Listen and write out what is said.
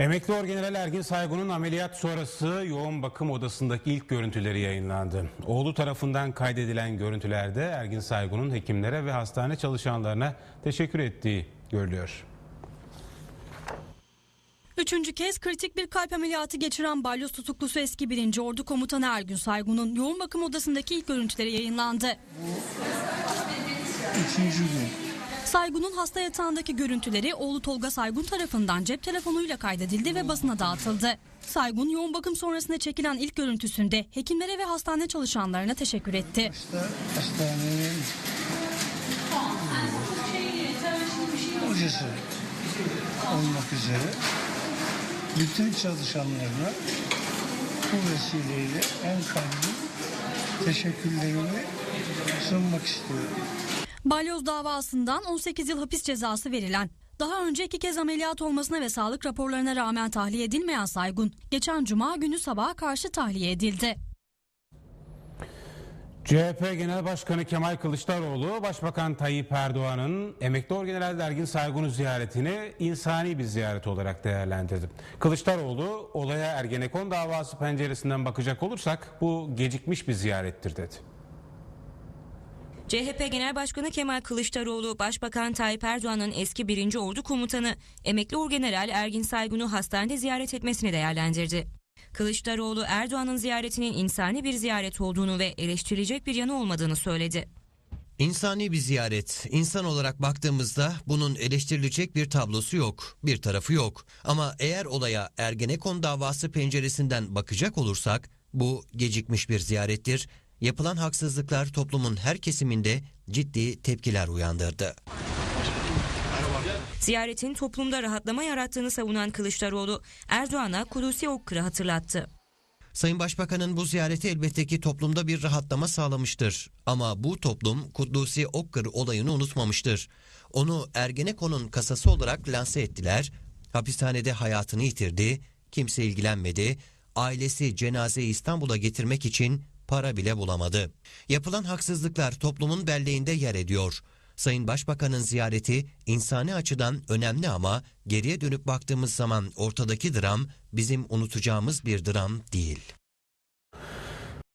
Emekli Orgeneral Ergin Saygun'un ameliyat sonrası yoğun bakım odasındaki ilk görüntüleri yayınlandı. Oğlu tarafından kaydedilen görüntülerde Ergin Saygun'un hekimlere ve hastane çalışanlarına teşekkür ettiği görülüyor. Üçüncü kez kritik bir kalp ameliyatı geçiren balyoz tutuklusu eski 1. Ordu Komutanı Ergün Saygun'un yoğun bakım odasındaki ilk görüntüleri yayınlandı. Üçüncü gün. Saygun'un hasta yatağındaki görüntüleri oğlu Tolga Saygun tarafından cep telefonuyla kaydedildi ve basına dağıtıldı. Saygun yoğun bakım sonrasında çekilen ilk görüntüsünde hekimlere ve hastane çalışanlarına teşekkür etti. İşte hocası olmak üzere bütün çalışanlarına bu vesileyle en kalbi teşekkürlerimi sunmak istiyorum. Balyoz davasından 18 yıl hapis cezası verilen, daha önce iki kez ameliyat olmasına ve sağlık raporlarına rağmen tahliye edilmeyen Saygun, geçen cuma günü sabaha karşı tahliye edildi. CHP Genel Başkanı Kemal Kılıçdaroğlu, Başbakan Tayyip Erdoğan'ın emekli Orgeneral Ergin Saygun'u ziyaretini insani bir ziyaret olarak değerlendirdi. Kılıçdaroğlu, olaya Ergenekon davası penceresinden bakacak olursak bu gecikmiş bir ziyarettir dedi. CHP Genel Başkanı Kemal Kılıçdaroğlu, Başbakan Tayyip Erdoğan'ın eski 1. Ordu Komutanı, emekli Orgeneral Ergin Saygun'u hastanede ziyaret etmesini değerlendirdi. Kılıçdaroğlu, Erdoğan'ın ziyaretinin insani bir ziyaret olduğunu ve eleştirilecek bir yanı olmadığını söyledi. İnsani bir ziyaret. İnsan olarak baktığımızda bunun eleştirilecek bir tablosu yok, bir tarafı yok. Ama eğer olaya Ergenekon davası penceresinden bakacak olursak bu gecikmiş bir ziyarettir. Yapılan haksızlıklar toplumun her kesiminde ciddi tepkiler uyandırdı. Ziyaretin toplumda rahatlama yarattığını savunan Kılıçdaroğlu, Erdoğan'a Kulusi Okkır'ı hatırlattı. Sayın Başbakan'ın bu ziyareti elbette ki toplumda bir rahatlama sağlamıştır. Ama bu toplum Kuddusi Okkır olayını unutmamıştır. Onu Ergenekon'un kasası olarak lanse ettiler. Hapishanede hayatını yitirdi. Kimse ilgilenmedi. Ailesi cenazeyi İstanbul'a getirmek için para bile bulamadı. Yapılan haksızlıklar toplumun belleğinde yer ediyor. Sayın Başbakan'ın ziyareti insani açıdan önemli ama geriye dönüp baktığımız zaman ortadaki dram bizim unutacağımız bir dram değil.